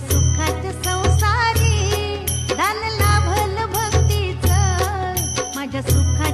सुखाच्या संसारी. भक्तीच. माझ्या सुखात